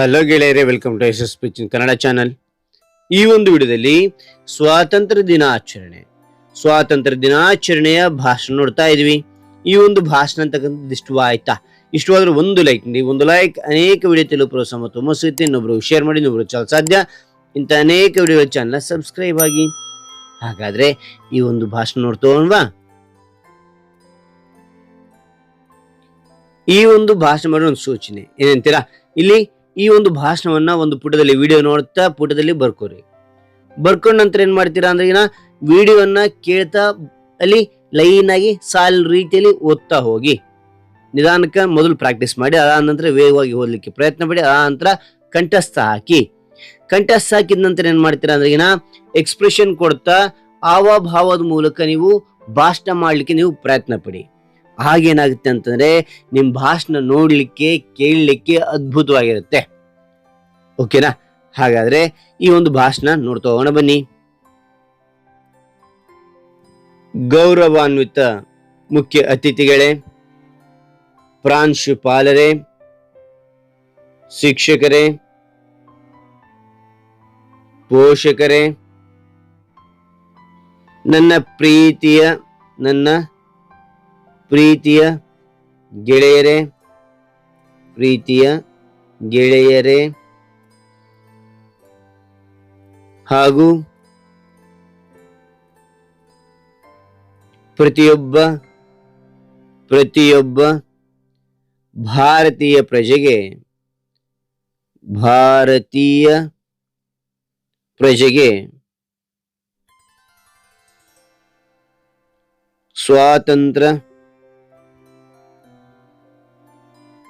Hello ಗೆಳೆಯರೇ welcome to S S ಪಿಚಿನ್ Kannada channel ಈ ಒಂದು ವಿಡಿಯೋದಲ್ಲಿ ಸ್ವಾತಂತ್ರ್ಯ ದಿನಾಚರಣೆ. ಸ್ವಾತಂತ್ರ್ಯ ದಿನಾಚರಣೆಯ ಭಾಷಣ ನೋಡ್ತಾ ಇದ್ವಿ. ಈ ಒಂದು ಭಾಷಣ ಅಂತಕ್ಕಂಥದ್ದು ಇಷ್ಟವಾಯ್ತಾ ಇಷ್ಟವಾದ್ರೆ ಒಂದು ಲೈಕ್ ನೀವು ಒಂದು ಲೈಕ್ ಅನೇಕ ವಿಡಿಯೋ ತಿಳಿಯಲು ಪ್ರೋತ್ಸಾಹ ಮತ್ತು ಸಿಗುತ್ತೆ ಇನ್ನೊಬ್ರು ಶೇರ್ ಮಾಡಿ, ಇನ್ನೊಬ್ರು ಚಾಲ ಸಾಧ್ಯ. ಇಂಥ ಅನೇಕ ವಿಡಿಯೋ ಚಾನಲ್ ಸಬ್ಸ್ಕ್ರೈಬ್ ಆಗಿ. ಹಾಗಾದ್ರೆ ಈ ಒಂದು ಭಾಷಣ ನೋಡ್ತೋಣವಾ ಈ ಒಂದು ಭಾಷಣ ಮಾಡೋ ಒಂದು ಸೂಚನೆ. ಏನಂತೀರಾ? ಇಲ್ಲಿ ಈ ಒಂದು ಭಾಷಣವನ್ನ ಒಂದು ಪುಟದಲ್ಲಿ ವಿಡಿಯೋ ನೋಡ್ತಾ ಪುಟದಲ್ಲಿ ಬರ್ಕೋರಿ. ಬರ್ಕೊಂಡ ನಂತರ ಏನ್ ಮಾಡ್ತೀರಾ ಅಂದ್ರೆ ವಿಡಿಯೋನ್ನ ಕೇಳ್ತಾ ಅಲ್ಲಿ ಲೈನ್ ಆಗಿ ಸಾಲ್ ರೀತಿಯಲ್ಲಿ ಓದ್ತಾ ಹೋಗಿ. ನಿಧಾನಕ್ಕೆ ಮೊದಲು ಪ್ರಾಕ್ಟೀಸ್ ಮಾಡಿ, ಅದಾದ ನಂತರ ವೇಗವಾಗಿ ಓದಲಿಕ್ಕೆ ಪ್ರಯತ್ನ ಪಡಿ ಆ ನಂತರ ಕಂಠಸ್ಥ ಹಾಕಿ. ಕಂಠಸ್ಥ ಹಾಕಿದ ನಂತರ ಏನ್ ಮಾಡ್ತೀರಾ ಅಂದ್ರೆ ಎಕ್ಸ್ಪ್ರೆಷನ್ ಕೊಡ್ತಾ, ಹಾವಭಾವದ ಮೂಲಕ ನೀವು ಭಾಷಣ ಮಾಡ್ಲಿಕ್ಕೆ ನೀವು ಪ್ರಯತ್ನ ಪಡಿ. ಹಾಗೇನಾಗುತ್ತೆ ಅಂತಂದ್ರೆ ನಿಮ್ಮ ಭಾಷಣ ನೋಡಲಿಕ್ಕೆ, ಕೇಳಲಿಕ್ಕೆ ಅದ್ಭುತವಾಗಿರುತ್ತೆ. ಓಕೆನಾ ಹಾಗಾದ್ರೆ ಈ ಒಂದು ಭಾಷಣ ನೋಡ್ತಾ ಹೋಗೋಣ ಬನ್ನಿ. ಗೌರವಾನ್ವಿತ ಮುಖ್ಯ ಅತಿಥಿಗಳೇ, ಪ್ರಾಂಶುಪಾಲರೇ, ಶಿಕ್ಷಕರೇ, ಪೋಷಕರೇ, ನನ್ನ ಪ್ರೀತಿಯ, ನನ್ನ ಪ್ರೀತಿಯ ಗೆಳೆಯರೇ ಪ್ರೀತಿಯ ಗೆಳೆಯರೇ ಹಾಗೂ ಪ್ರತಿಯೊಬ್ಬ ಪ್ರತಿಯೊಬ್ಬ ಭಾರತೀಯ ಪ್ರಜೆಗೆ ಭಾರತೀಯ ಪ್ರಜೆಗೆ ಸ್ವಾತಂತ್ರ್ಯ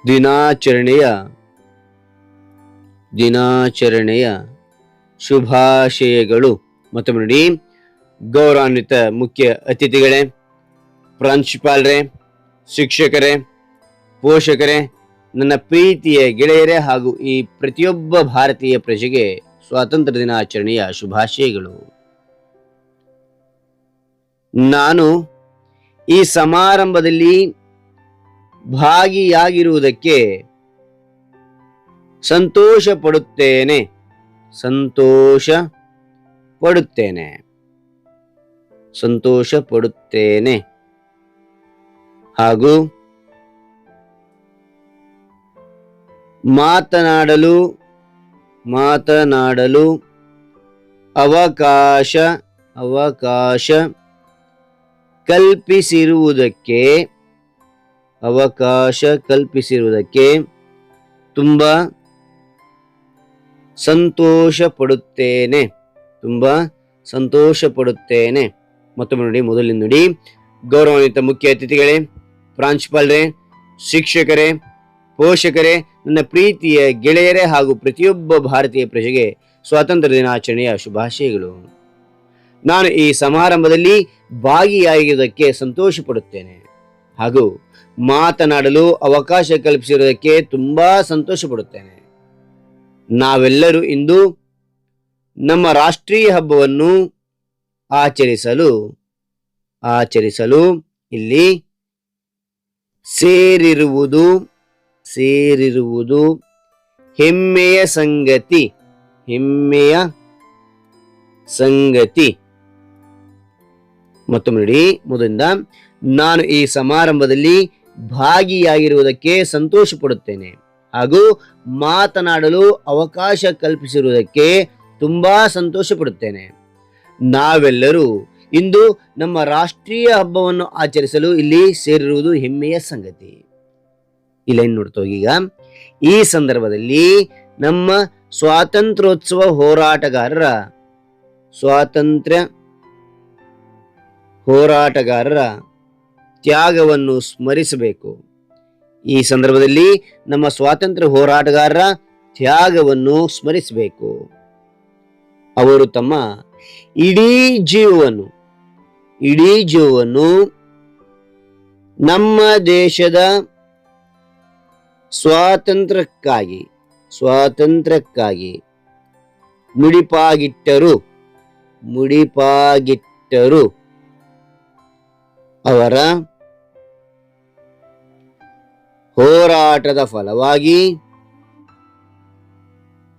ದಿನಾಚರಣೆಯ ದಿನಾಚರಣೆಯ ಶುಭಾಶಯಗಳು. ಮತ್ತೊಮ್ಮೆ ನೋಡಿ, ಗೌರವಾನ್ವಿತ ಮುಖ್ಯ ಅತಿಥಿಗಳೇ, ಪ್ರಾಂಶುಪಾಲರೇ, ಶಿಕ್ಷಕರೇ, ಪೋಷಕರೇ, ನನ್ನ ಪ್ರೀತಿಯ ಗೆಳೆಯರೇ ಹಾಗೂ ಈ ಪ್ರತಿಯೊಬ್ಬ ಭಾರತೀಯ ಪ್ರಜೆಗೆ ಸ್ವಾತಂತ್ರ್ಯ ದಿನಾಚರಣೆಯ ಶುಭಾಶಯಗಳು. ನಾನು ಈ ಸಮಾರಂಭದಲ್ಲಿ ಭಾಗಿಯಾಗಿರುವುದಕ್ಕೆ ಸಂತೋಷ ಪಡುತ್ತೇನೆ ಸಂತೋಷ ಪಡುತ್ತೇನೆ ಸಂತೋಷ ಪಡುತ್ತೇನೆ ಹಾಗೂ ಮಾತನಾಡಲು ಮಾತನಾಡಲು ಅವಕಾಶ ಅವಕಾಶ ಕಲ್ಪಿಸಿರುವುದಕ್ಕೆ ಅವಕಾಶ ಕಲ್ಪಿಸಿರುವುದಕ್ಕೆ ತುಂಬ ಸಂತೋಷ ಪಡುತ್ತೇನೆ ತುಂಬ ಸಂತೋಷ ಪಡುತ್ತೇನೆ ಮತ್ತೊಮ್ಮೆ ನೋಡಿ ಮೊದಲಿನ ನೋಡಿ. ಗೌರವಾನ್ವಿತ ಮುಖ್ಯ ಅತಿಥಿಗಳೇ, ಪ್ರಾಂಶುಪಾಲರೇ, ಶಿಕ್ಷಕರೇ, ಪೋಷಕರೇ, ನನ್ನ ಪ್ರೀತಿಯ ಗೆಳೆಯರೇ ಹಾಗೂ ಪ್ರತಿಯೊಬ್ಬ ಭಾರತೀಯ ಪ್ರಜೆಗೆ ಸ್ವಾತಂತ್ರ್ಯ ದಿನಾಚರಣೆಯ ಶುಭಾಶಯಗಳು. ನಾನು ಈ ಸಮಾರಂಭದಲ್ಲಿ ಭಾಗಿಯಾಗಿರುವುದಕ್ಕೆ ಸಂತೋಷ ಪಡುತ್ತೇನೆ ಹಾಗೂ ಮಾತನಾಡಲು ಅವಕಾಶ ಕಲ್ಪಿಸಿರುವುದಕ್ಕೆ ತುಂಬಾ ಸಂತೋಷ ಪಡುತ್ತೇನೆ ನಾವೆಲ್ಲರೂ ಇಂದು ನಮ್ಮ ರಾಷ್ಟ್ರೀಯ ಹಬ್ಬವನ್ನು ಆಚರಿಸಲು ಆಚರಿಸಲು ಇಲ್ಲಿ ಸೇರಿರುವುದು ಸೇರಿರುವುದು ಹೆಮ್ಮೆಯ ಸಂಗತಿ ಹೆಮ್ಮೆಯ ಸಂಗತಿ. ಮತ್ತೊಮ್ಮೆ ನೋಡಿ, ಮೊದಲಿಂದ ನಾನು ಈ ಸಮಾರಂಭದಲ್ಲಿ ಭಾಗಿಯಾಗಿರುವುದಕ್ಕೆ ಸಂತೋಷ ಪಡುತ್ತೇನೆ ಹಾಗೂ ಮಾತನಾಡಲು ಅವಕಾಶ ಕಲ್ಪಿಸಿರುವುದಕ್ಕೆ ತುಂಬಾ ಸಂತೋಷ ಪಡುತ್ತೇನೆ ನಾವೆಲ್ಲರೂ ಇಂದು ನಮ್ಮ ರಾಷ್ಟ್ರೀಯ ಹಬ್ಬವನ್ನು ಆಚರಿಸಲು ಇಲ್ಲಿ ಸೇರಿರುವುದು ಹೆಮ್ಮೆಯ ಸಂಗತಿ. ಇಲ್ಲೇನು ನೋಡ್ತೋಗೀಗ ಈ ಸಂದರ್ಭದಲ್ಲಿ ನಮ್ಮ ಸ್ವಾತಂತ್ರ್ಯೋತ್ಸವ ಹೋರಾಟಗಾರರ ಸ್ವಾತಂತ್ರ್ಯ ಹೋರಾಟಗಾರರ ತ್ಯಾಗವನ್ನು ಸ್ಮರಿಸಬೇಕು. ಈ ಸಂದರ್ಭದಲ್ಲಿ ನಮ್ಮ ಸ್ವಾತಂತ್ರ್ಯ ಹೋರಾಟಗಾರರ ತ್ಯಾಗವನ್ನು ಸ್ಮರಿಸಬೇಕು. ಅವರು ತಮ್ಮ ಇಡೀ ಜೀವವನ್ನು ಇಡೀ ಜೀವವನ್ನು ನಮ್ಮ ದೇಶದ ಸ್ವಾತಂತ್ರ್ಯಕ್ಕಾಗಿ ಸ್ವಾತಂತ್ರ್ಯಕ್ಕಾಗಿ ಮುಡಿಪಾಗಿಟ್ಟರು ಮುಡಿಪಾಗಿಟ್ಟರು ಅವರ ಹೋರಾಟದ ಫಲವಾಗಿ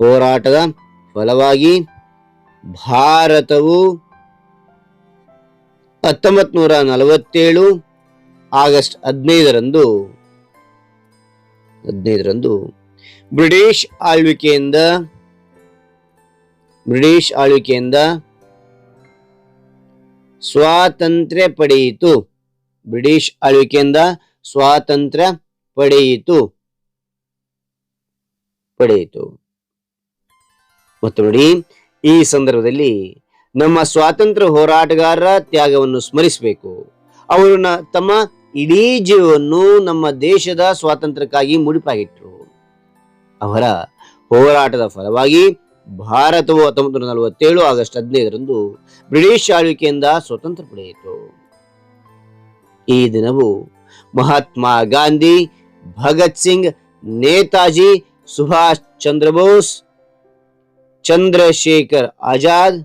ಹೋರಾಟದ ಫಲವಾಗಿ ಭಾರತವು ಹತ್ತೊಂಬತ್ ನೂರ ನಲವತ್ತೇಳು ಆಗಸ್ಟ್ ಹದಿನೈದರಂದು ಹದಿನೈದರಂದು ಬ್ರಿಟಿಷ್ ಆಳ್ವಿಕೆಯಿಂದ ಬ್ರಿಟಿಷ್ ಆಳ್ವಿಕೆಯಿಂದ ಸ್ವಾತಂತ್ರ್ಯ ಪಡೆಯಿತು. ಬ್ರಿಟಿಷ್ ಆಳ್ವಿಕೆಯಿಂದ ಸ್ವಾತಂತ್ರ್ಯ ಪಡೆಯಿತು. ಪಡೆಯಿತು. ಮತ್ತು ನೋಡಿ, ಈ ಸಂದರ್ಭದಲ್ಲಿ ನಮ್ಮ ಸ್ವಾತಂತ್ರ್ಯ ಹೋರಾಟಗಾರರ ತ್ಯಾಗವನ್ನು ಸ್ಮರಿಸಬೇಕು. ಅವರು ತಮ್ಮ ಇಡೀ ಜೀವವನ್ನು ನಮ್ಮ ದೇಶದ ಸ್ವಾತಂತ್ರ್ಯಕ್ಕಾಗಿ ಮುಡಿಪಾಗಿಟ್ಟರು ಅವರ ಹೋರಾಟದ ಫಲವಾಗಿ ಭಾರತವು ಹತ್ತೊಂಬತ್ತು ನೂರ ನಲವತ್ತೇಳು ಆಗಸ್ಟ್ ಹದಿನೈದರಂದು ಬ್ರಿಟಿಷ್ ಆಳ್ವಿಕೆಯಿಂದ ಸ್ವತಂತ್ರ ಪಡೆಯಿತು. ಈ ದಿನವು ಮಹಾತ್ಮ ಗಾಂಧಿ ಭಗತ್ ಸಿಂಗ್ ನೇತಾಜಿ ಸುಭಾಷ್ ಚಂದ್ರ ಬೋಸ್ ಚಂದ್ರಶೇಖರ್ ಆಜಾದ್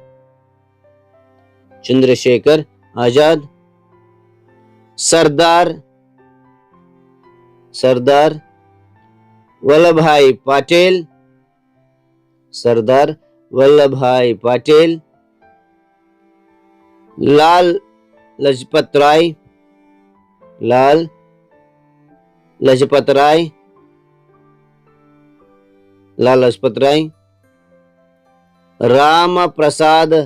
ಚಂದ್ರಶೇಖರ್ ಆಜಾದ್ ಸರ್ದಾರ್ ಸರ್ದಾರ್ ವಲ್ಲಭಾಯಿ ಪಾಟೇಲ್ ಸರ್ದಾರ್ ವಲ್ಲಭಾಯಿ ಪಾಟೇಲ್ ಲಾಲ್ ಲಜಪತ್ ರಾಯ್ ಲಾಲ್ ಲಜಪತ್ ರಾಯ್ ಲಾಲ್ ಲಜಪತ್ ರಾಯ್ ರಾಮ ಪ್ರಸಾದ್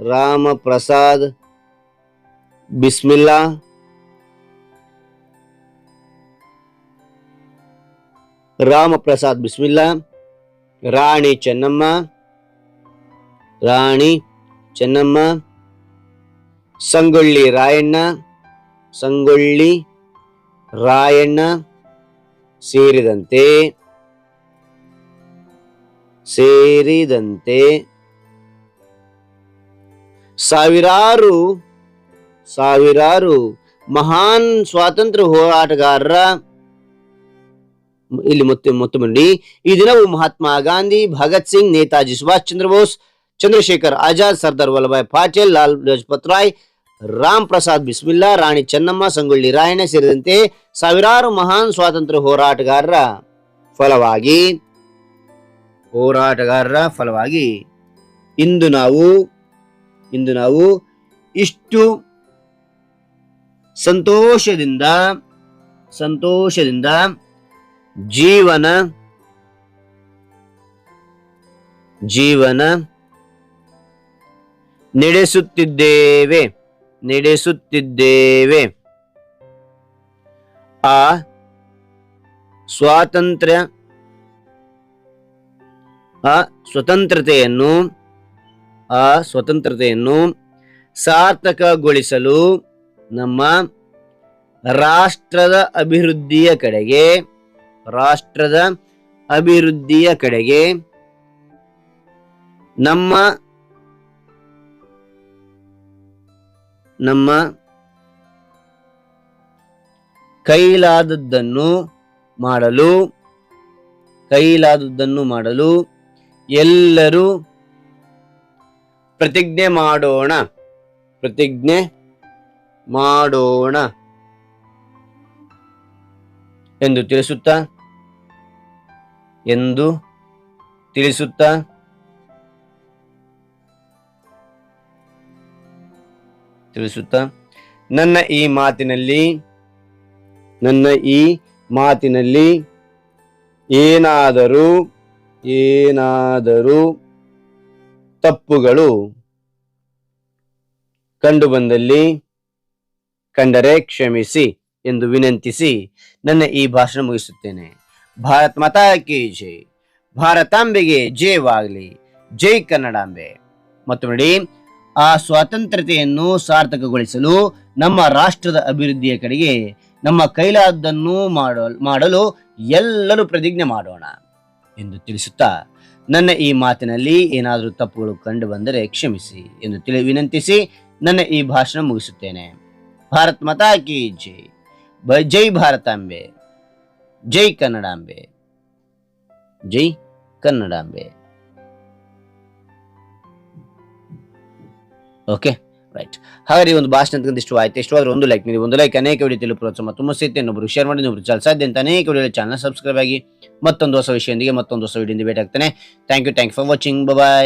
ರಾಮ ಪ್ರಸಾದ್ ಬಿಸ್ಮಿಲ್ಲಾ ರಾಮ ಪ್ರಸಾದ್ ಬಿಸ್ಮಿಲ್ಲಾ ರಾಣಿ ಚೆನ್ನಮ್ಮ ರಾಣಿ ಚೆನ್ನಮ್ಮ ಸಂಗೊಳ್ಳಿ ರಾಯಣ್ಣ ಸಂಗೊಳ್ಳಿ ರಾಯಣ್ಣ ಸೇರಿದಂತೆ ಸೇರಿದಂತೆ ಸಾವಿರಾರು ಸಾವಿರಾರು ಮಹಾನ್ ಸ್ವಾತಂತ್ರ್ಯ ಹೋರಾಟಗಾರರ ಇಲ್ಲಿ ಮತ್ತೆ ಮತ್ತೊಮ್ಮೆ ನೋಡಿ. ಈ ದಿನವು ಮಹಾತ್ಮ ಗಾಂಧಿ, ಭಗತ್ ಸಿಂಗ್, ನೇತಾಜಿ ಸುಭಾಷ್ ಚಂದ್ರ ಬೋಸ್, ಚಂದ್ರಶೇಖರ್ ಆಜಾದ್, ಸರ್ದಾರ್ ವಲ್ಲಭಾಯ್ ಪಾಟೀಲ್, ಲಾಲ್ ಲಜಪತ್ ರಾಯ್ ರಾಮ್ ಪ್ರಸಾದ್ ಬಿಸ್ಮಿಲ್ಲಾ, ರಾಣಿ ಚೆನ್ನಮ್ಮ, ಸಂಗೊಳ್ಳಿ ರಾಯಣ್ಣ ಸೇರಿದಂತೆ ಸಾವಿರಾರು ಮಹಾನ್ ಸ್ವಾತಂತ್ರ್ಯ ಹೋರಾಟಗಾರರ ಫಲವಾಗಿ ಹೋರಾಟಗಾರರ ಫಲವಾಗಿ ಇಂದು ನಾವು ಇಂದು ನಾವು ಇಷ್ಟು ಸಂತೋಷದಿಂದ ಸಂತೋಷದಿಂದ ಜೀವನ ಜೀವನ ನಡೆಸುತ್ತಿದ್ದೇವೆ. ನಡೆಸುತ್ತಿದ್ದೇವೆ. ಆ ಸ್ವಾತಂತ್ರ್ಯ, ಆ ಸ್ವತಂತ್ರತೆಯನ್ನು ಆ ಸ್ವತಂತ್ರತೆಯನ್ನು ಸಾರ್ಥಕಗೊಳಿಸಲು ನಮ್ಮ ರಾಷ್ಟ್ರದ ಅಭಿವೃದ್ಧಿಯ ಕಡೆಗೆ, ರಾಷ್ಟ್ರದ ಅಭಿವೃದ್ಧಿಯ ಕಡೆಗೆ ನಮ್ಮ ನಮ್ಮ ಕೈಲಾದದ್ದನ್ನು ಮಾಡಲು ಕೈಲಾದದ್ದನ್ನು ಮಾಡಲು ಎಲ್ಲರೂ ಪ್ರತಿಜ್ಞೆ ಮಾಡೋಣ ಪ್ರತಿಜ್ಞೆ ಮಾಡೋಣ ಎಂದು ತಿಳಿಸುತ್ತಾ ಎಂದು ತಿಳಿಸುತ್ತಾ ತಿಳಿಸುತ್ತಾ, ನನ್ನ ಈ ಮಾತಿನಲ್ಲಿ, ನನ್ನ ಈ ಮಾತಿನಲ್ಲಿ ಏನಾದರೂ ಏನಾದರೂ ತಪ್ಪುಗಳು ಕಂಡು ಬಂದಲ್ಲಿ ಕಂಡರೆ ಕ್ಷಮಿಸಿ ಎಂದು ವಿನಂತಿಸಿ ನನ್ನ ಈ ಭಾಷಣ ಮುಗಿಸುತ್ತೇನೆ. ಭಾರತ್ ಮಾತಾ ಕಿ ಜೈ. ಭಾರತಾಂಬೆಗೆ ಜಯವಾಗಲಿ. ಜೈ ಕನ್ನಡಾಂಬೆ. ಮತ್ತು ನೋಡಿ ಆ ಸ್ವಾತಂತ್ರ್ಯತೆಯನ್ನು ಸಾರ್ಥಕಗೊಳಿಸಲು ನಮ್ಮ ರಾಷ್ಟ್ರದ ಅಭಿವೃದ್ಧಿಯ ಕಡೆಗೆ ನಮ್ಮ ಕೈಲಾದ್ದನ್ನು ಮಾಡಲು ಎಲ್ಲರೂ ಪ್ರತಿಜ್ಞೆ ಮಾಡೋಣ ಎಂದು ತಿಳಿಸುತ್ತಾ ನನ್ನ ಈ ಮಾತಿನಲ್ಲಿ ಏನಾದರೂ ತಪ್ಪುಗಳು ಕಂಡು ಬಂದರೆ ಕ್ಷಮಿಸಿ ಎಂದು ತಿಳಿ, ವಿನಂತಿಸಿ ನನ್ನ ಈ ಭಾಷಣ ಮುಗಿಸುತ್ತೇನೆ. ಭಾರತ್ ಮಾತಾ ಕಿ ಜೈ. ಜೈ ಭಾರತಾಂಬೆ ಜೈ ಕನ್ನಡಾಂಬೆ ಜೈ ಕನ್ನಡಾಂಬೆ ಓಕೆ ರೈಟ್ ಹಾಗಾದ್ರೆ ಈ ಒಂದು ಭಾಷಣ ಅಂತ ಇಷ್ಟು ಆಯ್ತು. ಇಷ್ಟವಾದ್ರೆ ಒಂದು ಲೈಕ್ ನೀವು ಒಂದು ಲೈಕ್ ಅನೇಕ ವಿಡಿಯೋ ತಿಳಿದು ಪ್ರೋತ್ಸಾಹ ತುಂಬ ಸೇತಿ ಇನ್ನೊಬ್ರು ಶೇರ್ ಮಾಡಿ ಇನ್ನೊಬ್ರು ಚಾನಲ್ ಸಾಧ್ಯ ಅಂತ ಅನೇಕ ವಿಡಿಯೋ ಚಾನಲ್ ಸಬ್ಸ್ಕ್ರೈಬ್ ಆಗಿ ಮತ್ತೊಂದು ಹೊಸ ವಿಷಯದೊಂದಿಗೆ ಮತ್ತೊಂದು ಹೊಸ ವಿಡಿಯೋದಿಂದ ಭೇಟಿ ಆಗ್ತಾನೆ thank you thank for watching bye